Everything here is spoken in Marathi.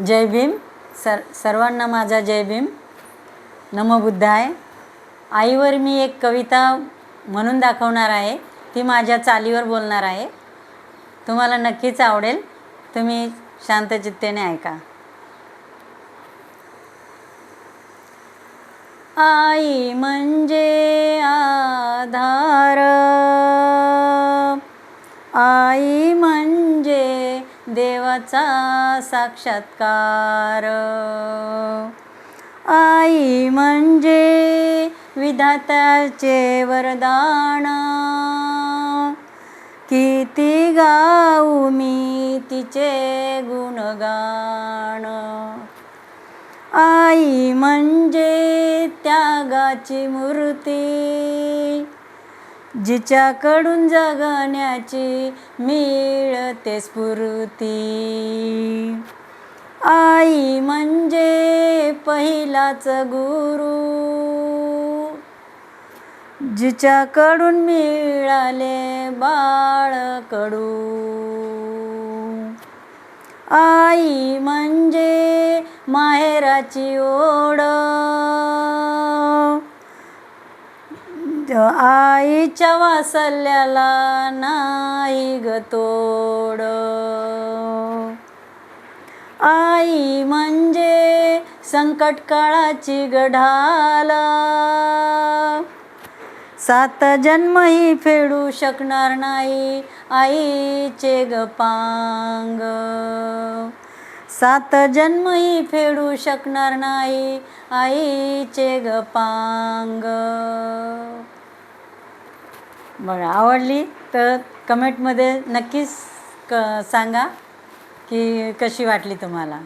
जय भीम. सर सर्वांना माझा जय भीम. नमबुद्धाय आईवर मी एक कविता म्हणून दाखवणार आहे. ती माझ्या चालीवर बोलणार आहे. तुम्हाला नक्कीच आवडेल. तुम्ही शांतचित्तेने ऐका. आई म्हणजे आधार. आई म्हणजे देवाचा साक्षात्कार. आई म्हणजे विधात्याचे वरदान. किती गाऊ मी तिचे गुणगान. आई म्हणजे त्यागाची मूर्ती. जिच्याकडून जगण्याची मिळते स्फूर्ती. आई म्हणजे पहिलाच गुरु. जिच्याकडून मिळाले बाळकडू. आई म्हणजे माहेराची ओढ. आईच्या वासल्याला नाही ग तोड. आई म्हणजे संकट काळाची गढाल. सात जन्मही फेडू शकणार नाही आईचे गपांग सात जन्मही फेडू शकणार नाही आईचे गपांग पांग. बघा आवडली तर कमेंटमध्ये नक्कीच क सांगा की कशी वाटली तुम्हाला?